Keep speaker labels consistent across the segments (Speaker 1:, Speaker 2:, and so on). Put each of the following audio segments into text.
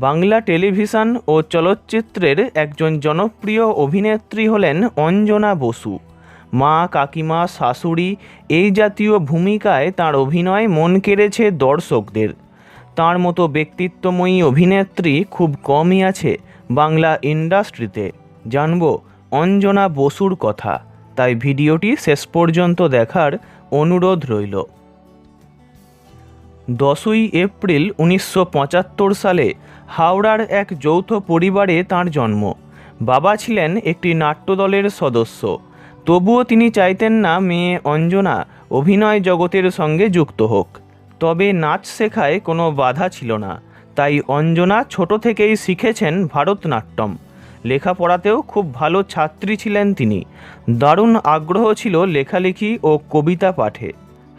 Speaker 1: Bangla television ও চলচ্চিত্রের একজন জনপ্রিয় অভিনেত্রী হলেন অঞ্জনা বসু। মা, কাকিমা, শাশুড়ি এই জাতীয় ভূমিকায় তার অভিনয় মন কেড়েছে দর্শকদের। তার মতো ব্যক্তিত্বময়ী অভিনেত্রী খুব কমই আছে বাংলা ইন্ডাস্ট্রিতে। জানব অঞ্জনা বসুর কথা। তাই ভিডিওটি শেষ পর্যন্ত দেখার অনুরোধ রইল। দশই এপ্রিল উনিশশো পঁচাত্তর সালে হাওড়ার এক যৌথ পরিবারে তার জন্ম। বাবা ছিলেন একটি নাট্যদলের সদস্য। তবুও তিনি চাইতেন না মেয়ে অঞ্জনা অভিনয় জগতের সঙ্গে যুক্ত হোক। তবে নাচ শেখায় কোনো বাধা ছিল না। তাই অঞ্জনা ছোট থেকেই শিখেছেন ভারতনাট্যম। লেখাপড়াতেও খুব ভালো ছাত্রী ছিলেন তিনি। দারুণ আগ্রহ ছিল লেখালেখি ও কবিতা পাঠে।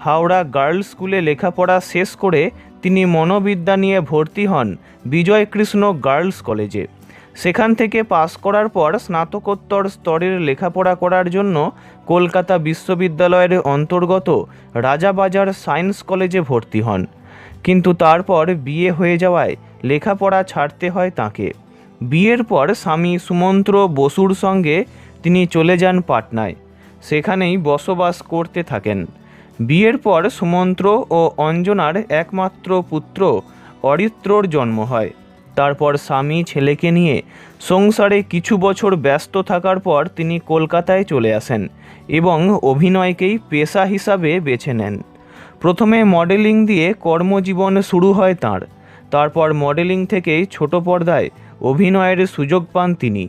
Speaker 1: হাওড়া গার্লস স্কুলে লেখাপড়া শেষ করে তিনি মনোবিদ্যা নিয়ে ভর্তি হন বিজয়কৃষ্ণ গার্লস কলেজে। সেখান থেকে পাশ করার পর স্নাতকোত্তর স্তরের লেখাপড়া করার জন্য কলকাতা বিশ্ববিদ্যালয়ের অন্তর্গত রাজাবাজার সায়েন্স কলেজে ভর্তি হন। কিন্তু তারপর বিয়ে হয়ে যাওয়ায় লেখাপড়া ছাড়তে হয় তাকে। বিয়ের পর স্বামী সুমন্ত্র বসুর সঙ্গে তিনি চলে যান পাটনায়। সেখানেই বসবাস করতে থাকেন। বিয়ের পর সুমন্ত্র ও অঞ্জনার একমাত্র পুত্র অরিত্রর জন্ম হয়। তারপর স্বামী ছেলেকে নিয়ে সংসারে কিছু বছর ব্যস্ত থাকার পর তিনি কলকাতায় চলে আসেন এবং অভিনয়কেই পেশা হিসাবে বেছে নেন। প্রথমে মডেলিং দিয়ে কর্মজীবন শুরু হয় তার। তারপর মডেলিং থেকেই ছোট পর্দায় অভিনয়ের সুযোগ পান তিনি।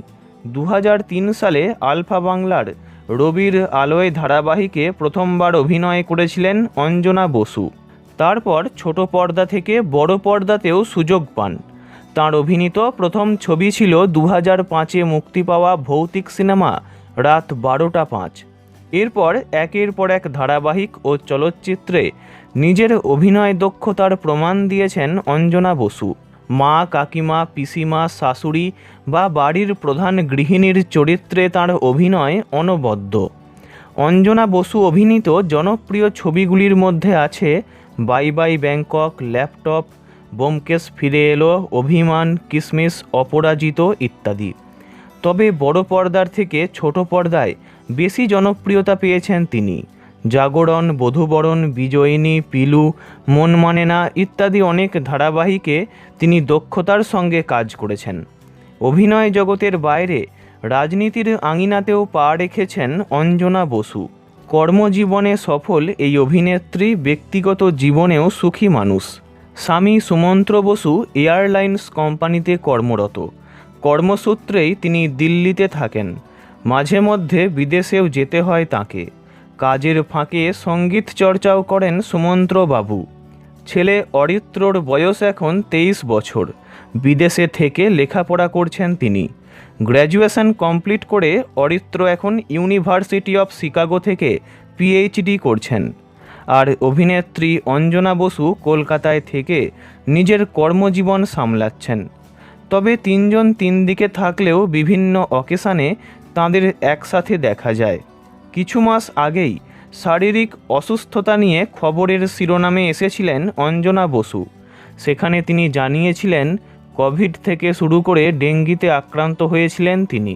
Speaker 1: দু হাজার তিন সালে আলফা বাংলার রবির আলোয় ধারাবাহিকে প্রথমবার অভিনয় করেছিলেন অঞ্জনা বসু। তারপর ছোট পর্দা থেকে বড় পর্দাতেও সুযোগ পান। তাঁর অভিনীত প্রথম ছবি ছিল দু হাজার পাঁচে মুক্তি পাওয়া ভৌতিক সিনেমা রাত বারোটা পাঁচ। এরপর একের পর এক ধারাবাহিক ও চলচ্চিত্রে নিজের অভিনয় দক্ষতার প্রমাণ দিয়েছেন অঞ্জনা বসু। মা, কাকিমা, পিসিমা, শাশুড়ি বা বাড়ির প্রধান গৃহিণীর চরিত্রে তার অভিনয় অনবদ্য। অঞ্জনা বসু অভিনীত জনপ্রিয় ছবিগুলির মধ্যে আছে bye bye Bangkok, laptop Byomkesh Phire Elo, Abhimaan, কিসমিস, অপরাজিত ইত্যাদি। তবে বড় পর্দার থেকে ছোট পর্দায় বেশি জনপ্রিয়তা পেয়েছেন তিনি। জাগরণ, বধূবরণ, বিজয়িনী, পিলু, মন মানে না ইত্যাদি অনেক ধারাবাহিকে তিনি দক্ষতার সঙ্গে কাজ করেছেন। অভিনয় জগতের বাইরে রাজনীতির আঙিনাতেও পা রেখেছেন অঞ্জনা বসু। কর্মজীবনে সফল এই অভিনেত্রী ব্যক্তিগত জীবনেও সুখী মানুষ। স্বামী সুমন্ত্র বসু এয়ারলাইন্স কোম্পানিতে কর্মরত। কর্মসূত্রেই তিনি দিল্লিতে থাকেন। মাঝে মধ্যে বিদেশেও যেতে হয় তাকে। কাজের ফাঁকে সংগীত চর্চাও করেন সুমন্ত্র বাবু ছেলে অরিত্রর বয়স এখন তেইশ বছর। বিদেশে থেকে লেখাপড়া করছেন তিনি। গ্র্যাজুয়েশন কমপ্লিট করে অরিত্র এখন ইউনিভার্সিটি অফ শিকাগো থেকে পিএইচডি করছেন। আর অভিনেত্রী অঞ্জনা বসু কলকাতায় থেকে নিজের কর্মজীবন সামলাচ্ছেন। তবে তিনজন তিন দিকে থাকলেও বিভিন্ন অকেশানে তাঁদের একসাথে দেখা যায়। কিছু মাস আগেই শারীরিক অসুস্থতা নিয়ে খবরের শিরোনামে এসেছিলেন অঞ্জনা বসু। সেখানে তিনি জানিয়েছিলেন, কোভিড থেকে শুরু করে ডেঙ্গিতে আক্রান্ত হয়েছিলেন তিনি।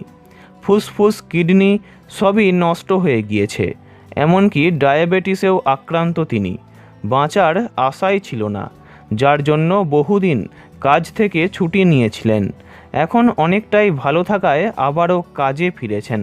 Speaker 1: ফুসফুস, কিডনি সবই নষ্ট হয়ে গিয়েছে। এমনকি ডায়াবেটিসেও আক্রান্ত তিনি। বাঁচার আশাই ছিল না, যার জন্য বহুদিন কাজ থেকে ছুটি নিয়েছিলেন। এখন অনেকটাই ভালো থাকায় আবারও কাজে ফিরেছেন।